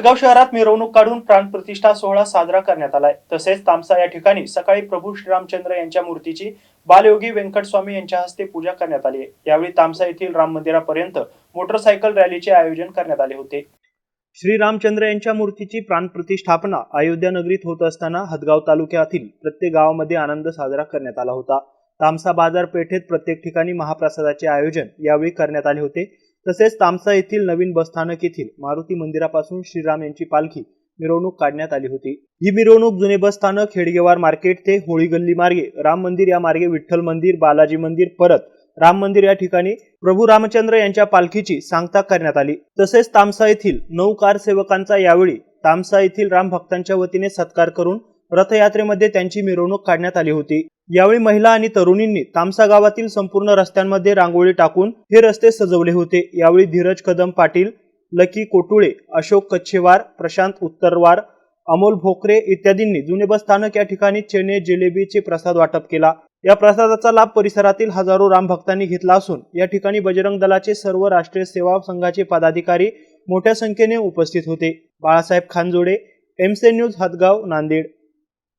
हदगाव शहरात मिरवणूक काढून प्राणप्रतिष्ठा सोहळा साजरा करण्यात आलाय. तसेच तामसा या ठिकाणी सकाळी प्रभू श्रीरामचंद्र यांच्या मूर्तीची बालयोगी व्यंकटस्वामी यांच्या हस्ते पूजा करण्यात आली. यावेळी तामसा येथील राम मंदिरापर्यंत मोटरसायकल रॅलीचे आयोजन करण्यात आले होते. श्री रामचंद्र यांच्या मूर्तीची प्राणप्रतिष्ठापना अयोध्या नगरीत होत असताना हदगाव तालुक्यातील प्रत्येक गावामध्ये आनंद साजरा करण्यात आला होता. तामसा बाजारपेठेत प्रत्येक ठिकाणी महाप्रसादाचे आयोजन यावेळी करण्यात आले होते. तसेच तामसा येथील नवीन बसस्थानक येथील मारुती मंदिरापासून श्रीराम यांची पालखी मिरवणूक काढण्यात आली होती. ही मिरवणूक जुने बसस्थानक हेडगेवार मार्केट ते होळी गल्ली मार्गे राम मंदिर या मार्गे विठ्ठल मंदिर बालाजी मंदिर परत राम मंदिर या ठिकाणी प्रभू रामचंद्र यांच्या पालखीची सांगता करण्यात आली. तसेच तामसा येथील नऊ कार सेवकांचा यावेळी तामसा येथील राम भक्तांच्या वतीने सत्कार करून रथयात्रेमध्ये त्यांची मिरवणूक काढण्यात आली होती. यावेळी महिला आणि तरुणींनी तामसा गावातील संपूर्ण रस्त्यांमध्ये रांगोळी टाकून हे रस्ते सजवले होते. यावेळी धीरज कदम पाटील लकी कोटुळे अशोक कच्छेवार प्रशांत उत्तरवार अमोल भोकरे इत्यादींनी जुने बस स्थानक या ठिकाणी चेने जिलेबीचे प्रसाद वाटप केला. या प्रसादाचा लाभ परिसरातील हजारो रामभक्तांनी घेतला असून या ठिकाणी बजरंग दलाचे सर्व राष्ट्रीय सेवा संघाचे पदाधिकारी मोठ्या संख्येने उपस्थित होते. बाळासाहेब खानजोडे एमसे न्यूज हदगाव नांदेड.